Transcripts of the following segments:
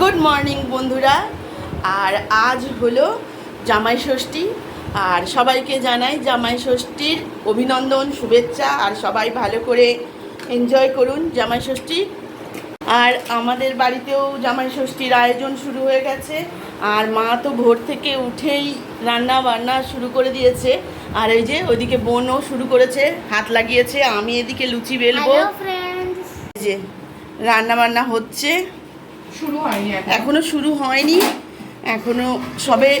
Good morning বন্ধুরা। আর আজ হলো জামাই ষষ্ঠী। আর সবাইকে জানাই জামাই ষষ্ঠীর অভিনন্দন শুভেচ্ছা। আর সবাই ভালো করে এনজয় করুন জামাই ষষ্ঠী। আর আমাদের বাড়িতেও জামাই ষষ্ঠীর আয়োজন শুরু হয়ে গেছে। আর মা তো ভোর থেকে উঠেই রান্না বান্না শুরু করে দিয়েছে। আর এই যে ওইদিকে বোনও শুরু করেছে হাত লাগিয়েছে আমি এদিকে লুচি বেলবো। এই যে রান্না বান্না হচ্ছে। শুরু হয়নি এখনও। শুরু হয়নি। এখনও সবে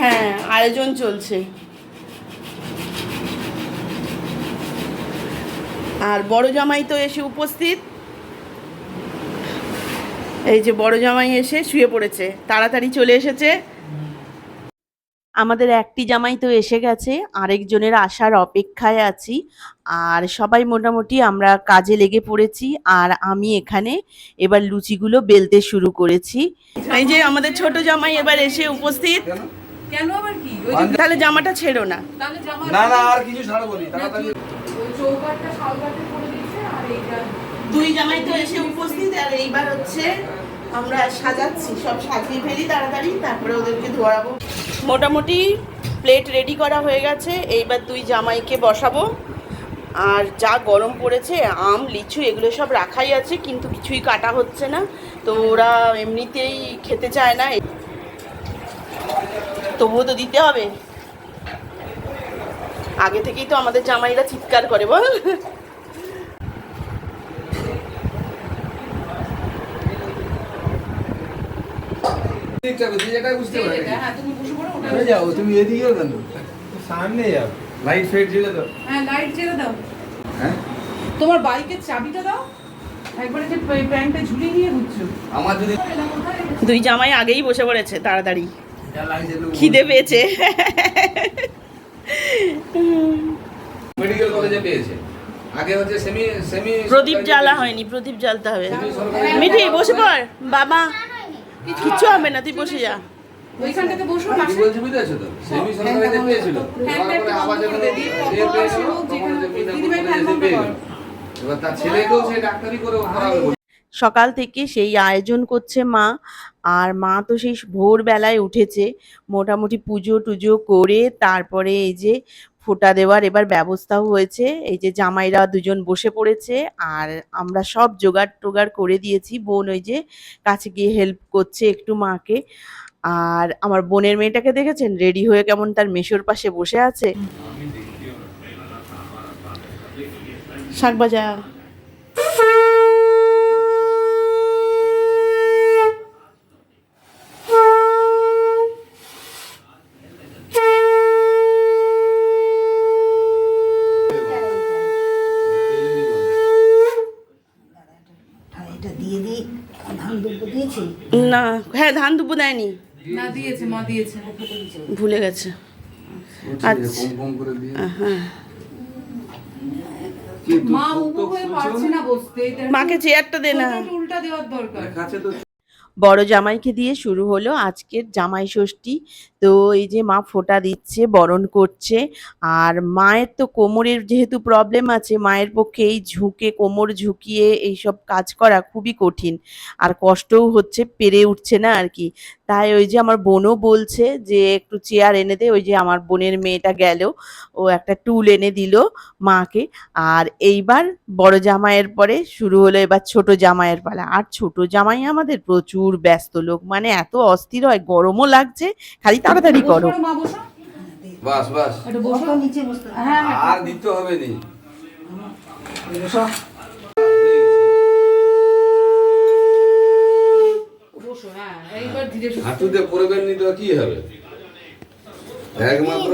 হ্যাঁ আয়োজন চলছে। আর বড় জামাই তো এসে উপস্থিত। এই যে বড় জামাই এসে শুয়ে পড়েছে। তাড়াতাড়ি চলে এসেছে। আমাদের একটি জামাই তো এসে গেছে আরেকজনের আসার অপেক্ষায় আছি। আর সবাই মোটামুটি আমরা কাজে লেগে পড়েছি আর আমি এখানে এবার লুচিগুলো বেলতে শুরু করেছি। এই যে আমাদের ছোট জামাই এবার এসে উপস্থিত। কেন? আবার কি? তাহলে জামাটা ছেড়ো না। না না আর কিছু ছাড়বো নি তাড়াতাড়ি। চৌকাটটা শালবাটে করে দিয়েছে আর এইটা দুই জামাই তো এসে উপস্থিত আর এইবার হচ্ছে আমরা সাজাচ্ছি সব সাজিয়ে ফেলি তাড়াতাড়ি তারপরে ওদেরকে ধোয়াবো। মোটামুটি প্লেট রেডি করা হয়ে গেছে। এইবার দুই জামাইকে বসাবো। আর যা গরম পড়েছে, আম, লিচু, এগুলো সব রাখাই আছে, কিন্তু কিছুই কাটা হচ্ছে না। তো ওরা এমনিতেই খেতে চায় না। তবুও তো দিতে হবে। আগে থেকেই তো আমাদের জামাইরা চিৎকার করে, বল দিকটা যে জায়গায় বুঝতে এই পারি যেটা, হ্যাঁ তুমি বসে পড়ো ওটা হয়ে যাও তুমি এদিকেও কেন? সামনে যাও। লাইট ফাইট জ্বেলে দাও। হ্যাঁ লাইট দাও। হ্যাঁ? তোমার বাইকের চাবিটা দাও। দুই জামাই আগেই বসে পড়েছে তাড়াতাড়ি। খিদে পেয়েছে। মেডিকেল কলেজে পেয়েছে। আগে হচ্ছে সেমি সেমি প্রদীপ জ্বালা হয়নি প্রদীপ জ্বালতে হবে। মিঠি বসে পড়। বাবা। কিচ্ছু হবে না তুই বসে যা। বসো পাশে এবার তার ছেলেকেও ডাক্তারি করে করাবে সকাল থেকে সেই আয়োজন করছে মা আর মা তো সেই ভোরবেলায় উঠেছে। মোটামুটি পুজো টুজো করে তারপরে এই যে ফোঁটা দেওয়ার এবার ব্যবস্থাও হয়েছে। এই যে জামাইরা দুজন বসে পড়েছে আর আমরা সব জোগাড় টোগাড় করে দিয়েছি। বোন ওই যে কাছে গিয়ে হেল্প করছে একটু মাকে। আর আমার বোনের মেয়েটাকে দেখেছেন? রেডি হয়ে কেমন তার মেশোর পাশে বসে আছে? শাক ভাজা এটা দিয়ে দিই। ধান দুব্বো দিয়েছি? না হ্যাঁ ধান দুপুর দেয়নি। না দিয়েছে মা দিয়েছে। ভুলে গেছে। আচ্ছা। হ্যাঁ এটা মাকে চেয়ারটা দে না। উল্টা দেওয়ার দরকার। লেখা আছে তো। বড় জামাইকে দিয়ে শুরু হলো আজকের জামাই ষষ্ঠী। তো এই যে মা ফোঁটা দিচ্ছে, বরণ করছে। আর মায়ের তো কোমরের যেহেতু প্রবলেম আছে, মায়ের পক্ষে এই ঝুঁকে, কোমর ঝুঁকিয়ে এইসব কাজ করা খুবই কঠিন। আর কষ্টও হচ্ছে, পেরে উঠছে না আর কি। তাই ওই যে আমার বোনও বলছে যে, একটু চেয়ার এনে দে। ওই যে আমার বোনের মেয়েটা গেল, ও একটা টুল এনে দিল মাকে। আর এইবার বড় জামাইয়ের পরে শুরু হলো এবার ছোট জামাইয়ের পালা। আর ছোট জামাই আমাদের প্রচুর ব্যস্ত লোক। মানে এত অস্থির হয়, গরমও লাগছে, খালি তাড়াতাড়ি করো। বসো বাস। বাস একটু বসো। বসো নিচে বসতে। হ্যাঁ হ্যাঁ। আর দিতে হবে নি। হ্যাঁ এইবার ধীরে সুস্থে। হাঁটুতে পড়বেন নি তো কি হবে? একমাত্র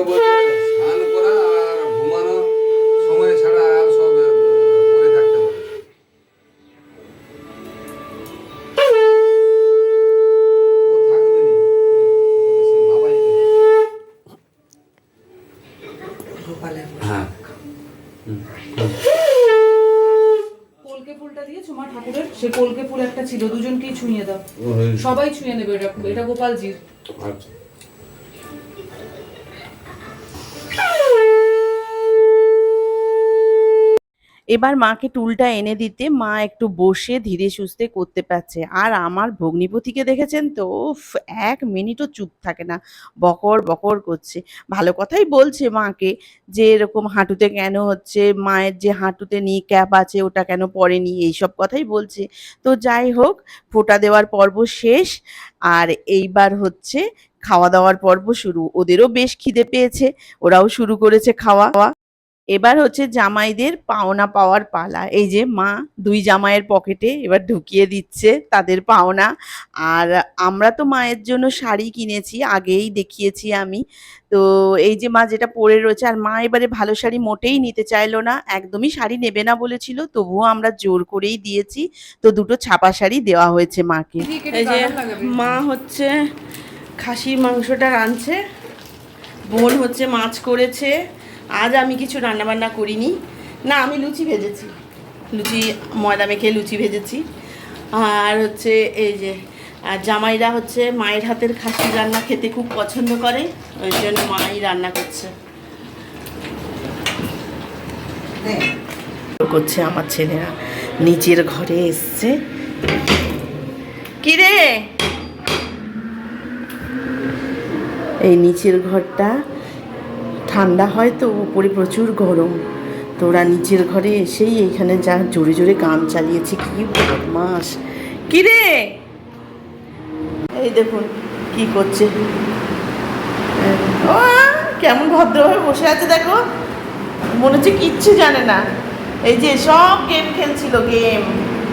কলকে ফুলটা দিয়েছ? মা ঠাকুরের? সে কলকে ফুল একটা ছিল দুজনকেই ছুঁয়ে দাও। সবাই ছুঁয়ে নেবে এটা এটা গোপালজির। আচ্ছা এবার মাকে টুলটা এনে দিতে মা একটু বসে ধীরে সুস্থে করতে পারছে। আর আমার ভগ্নিপতিকে দেখেছেন তো? উফ, এক মিনিটও চুপ থাকে না। বকর বকর করছে। ভালো কথাই বলছে মাকে যে এরকম হাঁটুতে কেন হচ্ছে? মায়ের যে হাঁটুতে নি ক্যাপ আছে ওটা কেন পরেনি এইসব কথাই বলছে। তো যাই হোক, ফোঁটা দেওয়ার পর্ব শেষ। আর এইবার হচ্ছে খাওয়া দাওয়ার পর্ব শুরু। ওদেরও বেশ খিদে পেয়েছে। ওরাও শুরু করেছে খাওয়া। এবার হচ্ছে জামাইদের পাওনা পাওয়ার পালা। এই যে মা দুই জামাইয়ের পকেটে এবার ঢুকিয়ে দিচ্ছে তাদের পাওনা। আর আমরা তো মায়ের জন্য শাড়ি কিনেছি আগেই দেখিয়েছি আমি। তো এই যে মা যেটা পরে রয়েছে আর মা এবারে ভালো শাড়ি মোটেই নিতে চাইলো না একদমই শাড়ি নেবে না বলেছিল তবুও আমরা জোর করেই দিয়েছি। তো দুটো ছাপা শাড়ি দেওয়া হয়েছে মাকে। এই যে মা হচ্ছে খাসির মাংসটা রাঁধছে বোন হচ্ছে মাছ করেছে আজ আমি কিছু রান্না বান্না করিনি। না, আমি লুচি ভেজেছি। লুচি, ময়দা মেখে লুচি ভেজেছি। আর হচ্ছে এই যে, আর জামাইরা হচ্ছে মায়ের হাতের খাসির রান্না খেতে খুব পছন্দ করে, ওই জন্য মাই রান্না করছে। করছে আমার ছেলেরা। নিচের ঘরে এসছে। কিরে? এই নিচের ঘরটা ঠান্ডা হয় তো উপরে প্রচুর গরম। তো ওরা নিচের ঘরে এসেই এইখানে যা জোরে জোরে গান চালিয়েছে, কি বদমাস কিরে এই দেখুন, কি করছে। ও, কেমন ভদ্রভাবে বসে আছে দেখো। মনে হচ্ছে কিচ্ছু জানে না। এই যে সব গেম খেলছিল গেম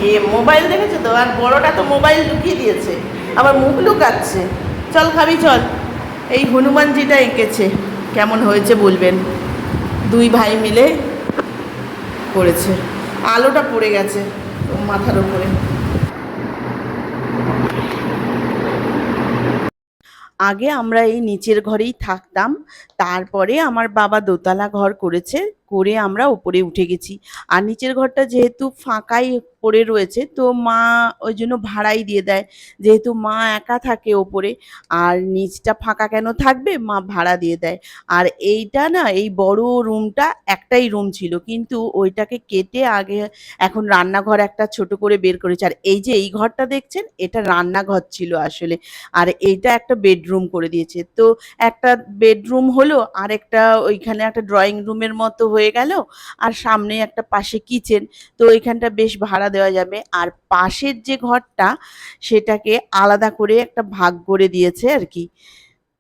গেম মোবাইল দেখেছ তো? আর বড়টা তো মোবাইল লুকিয়ে দিয়েছে। আবার মুখ লুকাচ্ছে। চল খাবি, চল। এই হনুমানজিটা এঁকেছে। কেমন হয়েছে বলবেন? দুই ভাই মিলে করেছে। আলোটা পড়ে গেছে মাথার উপরে। আগে আমরা এই নিচের ঘরেই থাকতাম, তারপরে আমার বাবা দোতলা ঘর করেছে। করে আমরা উপরে উঠে গেছি। আর নিচের ঘরটা যেহেতু ফাঁকাই পড়ে রয়েছে, তো মা ওই জন্য ভাড়াই দিয়ে দেয়। যেহেতু মা একা থাকে ওপরে, আর নিচটা ফাঁকা কেন থাকবে? মা ভাড়া দিয়ে দেয়। আর এইটা না, এই বড় রুমটা একটাই রুম ছিল, কিন্তু ওইটাকে কেটে আগে এখন রান্নাঘর একটা ছোট করে বের করেছে। আর এই যে এই ঘরটা দেখছেন, এটা রান্নাঘর ছিল আসলে। আর এইটা একটা বেডরুম করে দিয়েছে। তো একটা বেডরুম হলো, আর একটা ওইখানে একটা ড্রয়িং রুমের মতো হয়ে গেল আর সামনে একটা পাশে কিচেন তো ওইখানটা বেশ ভাড়া দেওয়া যাবে। আর পাশের যে ঘরটা সেটাকে আলাদা করে একটা ভাগ করে দিয়েছে আর কি।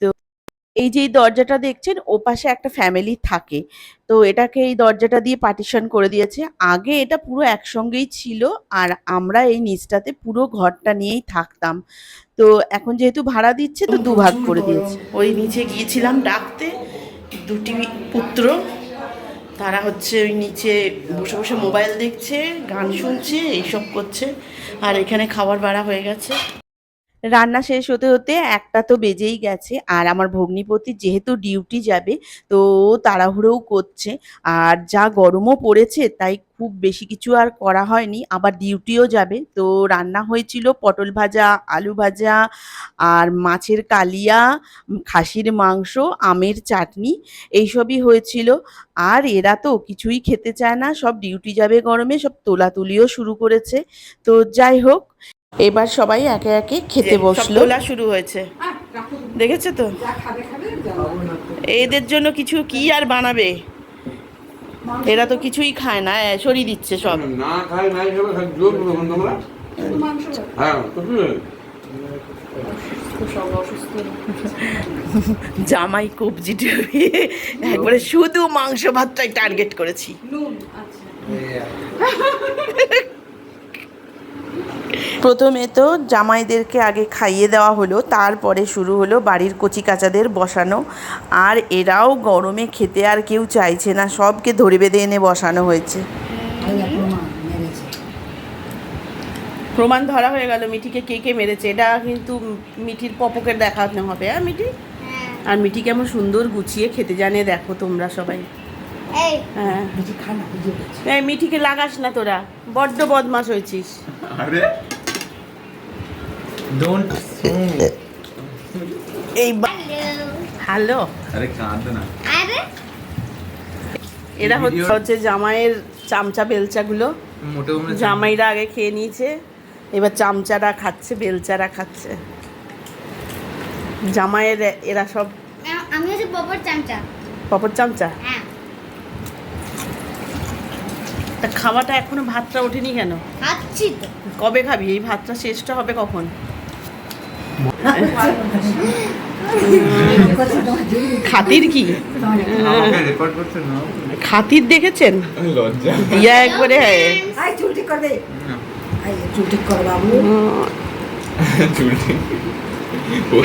তো এই যে দরজাটা দেখছেন ও পাশে একটা ফ্যামিলি থাকে। তো এটাকে এই দরজাটা দিয়ে পার্টিশন করে দিয়েছে। আগে এটা পুরো একসঙ্গেই ছিল আর আমরা এই নিচটাতে পুরো ঘরটা নিয়েই থাকতাম। তো এখন যেহেতু ভাড়া দিচ্ছে তো দুভাগ করে দিয়েছে। ওই নিচে গিয়েছিলাম ডাকতে দুটি পুত্র তারা হচ্ছে ওই নিচে বসে বসে মোবাইল দেখছে, গান শুনছে, এইসব করছে। আর এখানে খাবার বাড়া হয়ে গেছে। রান্না শেষ হতে হতে একটা তো বেজেই গেছে। আর আমার ভগ্নিপতি যেহেতু ডিউটি যাবে, তো তাড়াহুড়োও করছে। আর যা গরমও পড়েছে, তাই খুব বেশি কিছু আর করা হয়নি। আবার ডিউটিও যাবে। তো রান্না হয়েছিল পটল ভাজা, আলু ভাজা, আর মাছের কালিয়া, খাসির মাংস, আমের চাটনি, এইসবই হয়েছিল। আর এরা তো কিছুই খেতে চায় না। সব ডিউটি যাবে গরমে, সব তোলাতুলিও শুরু করেছে। তো যাই হোক এবার সবাই একে একে খেতে বসল। তোলা শুরু হয়েছে। দেখেছ তো? যা খাবে খাবে যা এদের জন্য কিছু কি আর বানাবে? এরা তো কিছুই খায় না সরিয়ে দিচ্ছে সব। না। হ্যাঁ জামাই কবজি একবারে শুধু মাংস ভাতটাই টার্গেট করেছি। আচ্ছা। প্রথমে তো জামাইদেরকে আগে খাইয়ে দেওয়া হলো তারপরে শুরু হলো বাড়ির কচি কাচাদের বসানো। আর এরাও গরমে খেতে আর কেউ চাইছে না সবকে ধরে বেঁধে এনে বসানো হয়েছে। প্রমাণ ধরা হয়ে গেল মিঠিকে কে কে মেরেছে। এটা কিন্তু মিঠির পপকে দেখানো হবে হ্যাঁ মিঠি? আর মিঠি কেমন সুন্দর গুছিয়ে খেতে জানে দেখো তোমরা সবাই। হ্যাঁ। মিঠিকে লাগাস না তোরা বড্ড বদমাস হয়েছিস। আরে। ডোন্ট এই হ্যালো। আরে না। আরে। এরা হচ্ছে জামাইয়ের চামচা বেলচাগুলো। জামাইরা আগে খেয়ে নিয়েছে এবার চামচারা খাচ্ছে বেলচারা খাচ্ছে। জামাইয়ের এরা সব আমি হচ্ছে পপর চামচা। পপর চামচা? হ্যাঁ। তা খাওয়াটা এখনও ভাতটা ওঠেনি কেন? খাচ্ছি তো। কবে খাবি? এই ভাতটা শেষটা হবে কখন? খাতির কি? খাতির দেখেছেন? লজ্জা। দিয়া একবারে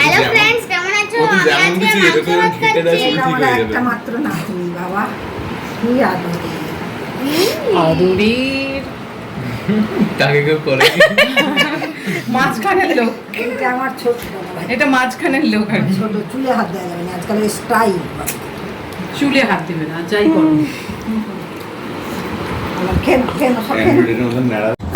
হ্যালো ফ্রেন্ডস কেমন আছো? আমি আজকে হয়ে। মাত্র নাতনি বাবা। কি আদরে। আদুরির তাকে কেউ করে মাঝখানের লোক। এটা আমার ছোট এটা মাঝখানের লোক আর ছোট চুলে হাত দেওয়া যাবে না আজকাল স্টাইল চুলে হাত দিবে না যাই করো।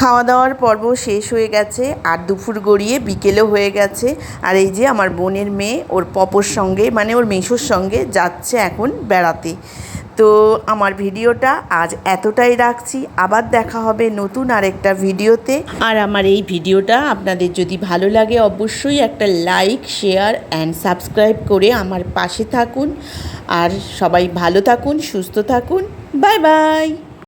খাওয়া দাওয়ার পর্ব শেষ হয়ে গেছে আর দুপুর গড়িয়ে বিকেলও হয়ে গেছে। আর এই যে আমার বোনের মেয়ে ওর পপর সঙ্গে মানে ওর মেশোর সঙ্গে যাচ্ছে এখন বেড়াতে। তো আমার ভিডিওটা আজ এতটাই রাখছি। আবার দেখা হবে নতুন আরেকটা ভিডিওতে। আর আমার এই ভিডিওটা আপনাদের যদি ভালো লাগে অবশ্যই একটা লাইক, শেয়ার অ্যান্ড সাবস্ক্রাইব করে আমার পাশে থাকুন। আর সবাই ভালো থাকুন, সুস্থ থাকুন। Bye bye.